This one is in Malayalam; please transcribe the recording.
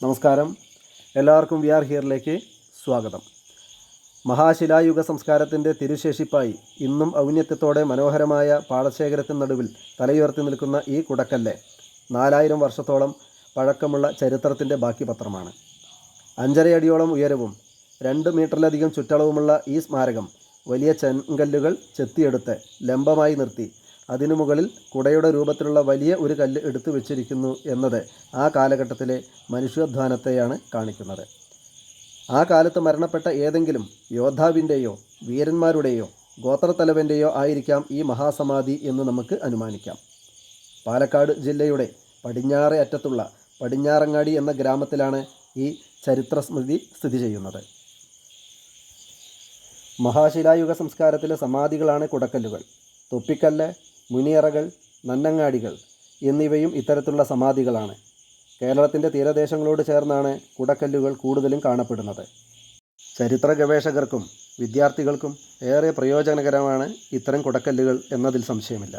നമസ്കാരം. എല്ലാവർക്കും വി ആർ ഹിയറിലേക്ക് സ്വാഗതം. മഹാശിലായുഗ സംസ്കാരത്തിന്റെ തിരുശേഷിപ്പായി ഇന്നും ഔന്നത്യത്തോടെ മനോഹരമായ പാടശേഖരത്തിന് നടുവിൽ തലയുയർത്തി നിൽക്കുന്ന ഈ കുടക്കല്ല് നാലായിരം വർഷത്തോളം പഴക്കമുള്ള ചരിത്രത്തിന്റെ ബാക്കി പത്രമാണ് അഞ്ചരയടിയോളം ഉയരവും രണ്ട് മീറ്ററിലധികം ചുറ്റളവുമുള്ള ഈ സ്മാരകം വലിയ ചെങ്കല്ലുകൾ ചെത്തിയെടുത്ത് ലംബമായി നിർത്തി അതിനു മുകളിൽ കുടയുടെ രൂപത്തിലുള്ള വലിയ ഒരു കല്ല് എടുത്തു വെച്ചിരിക്കുന്നു എന്നത് ആ കാലഘട്ടത്തിലെ മനുഷ്യാധ്വാനത്തെയാണ് കാണിക്കുന്നത്. ആ കാലത്ത് മരണപ്പെട്ട ഏതെങ്കിലും യോദ്ധാവിന്റെയോ വീരന്മാരുടെയോ ഗോത്രത്തലവന്റെയോ ആയിരിക്കാം ഈ മഹാസമാധി എന്ന് നമുക്ക് അനുമാനിക്കാം. പാലക്കാട് ജില്ലയുടെ പടിഞ്ഞാറേ അറ്റത്തുള്ള പടിഞ്ഞാറങ്ങാടി എന്ന ഗ്രാമത്തിലാണ് ഈ ചരിത്ര സ്മൃതി സ്ഥിതി ചെയ്യുന്നത്. മഹാശിലായുഗ സംസ്കാരത്തിലെ സമാധികളാണ് കുടക്കല്ലുകൾ. തൊപ്പിക്കല്ല് മുനിയറകൾ നന്നങ്ങാടികൾ എന്നിവയും ഇത്തരത്തിലുള്ള സമാധികളാണ്. കേരളത്തിന്റെ തീരദേശങ്ങളോട് ചേർന്നാണ് കുടക്കല്ലുകൾ കൂടുതലും കാണപ്പെടുന്നത്. ചരിത്ര ഗവേഷകർക്കും വിദ്യാർത്ഥികൾക്കും ഏറെ പ്രയോജനകരമാണ് ഇത്തരം കുടക്കല്ലുകൾ എന്നതിൽ സംശയമില്ല.